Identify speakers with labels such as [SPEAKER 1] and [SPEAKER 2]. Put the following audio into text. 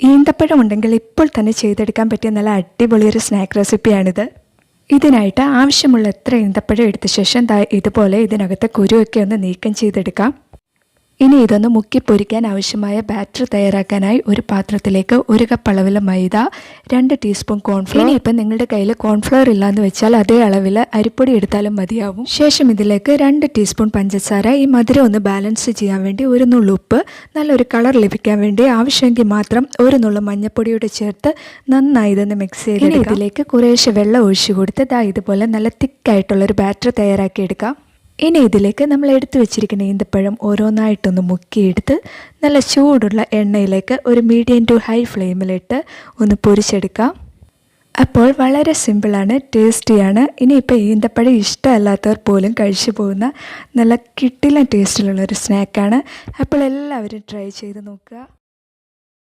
[SPEAKER 1] ഈന്തപ്പഴം ഉണ്ടെങ്കിൽ ഇപ്പോൾ തന്നെ ചെയ്തെടുക്കാൻ പറ്റിയ നല്ല അടിപൊളി ഒരു സ്നാക്ക് റെസിപ്പിയാണിത് ഇതിനായിട്ട് ആവശ്യമുള്ള എത്ര ഈന്തപ്പഴം എടുത്ത ശേഷം ഇതുപോലെ ഇതിനകത്തെ കുരുവൊക്കെ ഒന്ന് നീക്കം ചെയ്തെടുക്കാം. ഇനി ഇതൊന്ന് മുക്കി പൊരിക്കാൻ ആവശ്യമായ ബാറ്റർ തയ്യാറാക്കാനായി ഒരു പാത്രത്തിലേക്ക് ഒരു കപ്പ് അളവിൽ മൈദ രണ്ട് ടീസ്പൂൺ കോൺഫ്ലോർ ഇനി ഇപ്പം നിങ്ങളുടെ കയ്യിൽ കോൺഫ്ലോർ ഇല്ലാന്ന് വെച്ചാൽ അതേ അളവിൽ അരിപ്പൊടി എടുത്താലും മതിയാവും. ശേഷം ഇതിലേക്ക് രണ്ട് ടീസ്പൂൺ പഞ്ചസാര ഈ മധുരം ഒന്ന് ബാലൻസ് ചെയ്യാൻ വേണ്ടി ഒരു നുള്ളു ഉപ്പ് നല്ലൊരു കളർ ലഭിക്കാൻ വേണ്ടി ആവശ്യമെങ്കിൽ മാത്രം ഒരു നുള്ളു മഞ്ഞപ്പൊടിയോട് ചേർത്ത് നന്നായി ഇതൊന്ന് മിക്സ് ചെയ്ത് ഇതിലേക്ക് കുറേശ്ശെ വെള്ളം ഒഴിച്ചു കൊടുത്ത് ഇതാ ഇതുപോലെ നല്ല തിക്കായിട്ടുള്ളൊരു ബാറ്റർ തയ്യാറാക്കി എടുക്കാം ഇനി ഇതിലേക്ക് നമ്മൾ എടുത്തു വെച്ചിരിക്കുന്ന ഈന്തപ്പഴം ഓരോന്നായിട്ടൊന്ന് മുക്കിയെടുത്ത് നല്ല ചൂടുള്ള എണ്ണയിലേക്ക് ഒരു മീഡിയം ടു ഹൈ ഫ്ലെയിമിലിട്ട് ഒന്ന് പൊരിച്ചെടുക്കാം. അപ്പോൾ വളരെ സിമ്പിളാണ് ടേസ്റ്റിയാണ് ഇനിയിപ്പോൾ ഈന്തപ്പഴം ഇഷ്ടമല്ലാത്തവർ പോലും കഴിച്ചു പോകുന്ന നല്ല കിട്ടില്ല ടേസ്റ്റിലുള്ള ഒരു സ്നാക്കാണ് അപ്പോൾ എല്ലാവരും ട്രൈ ചെയ്ത് നോക്കുക.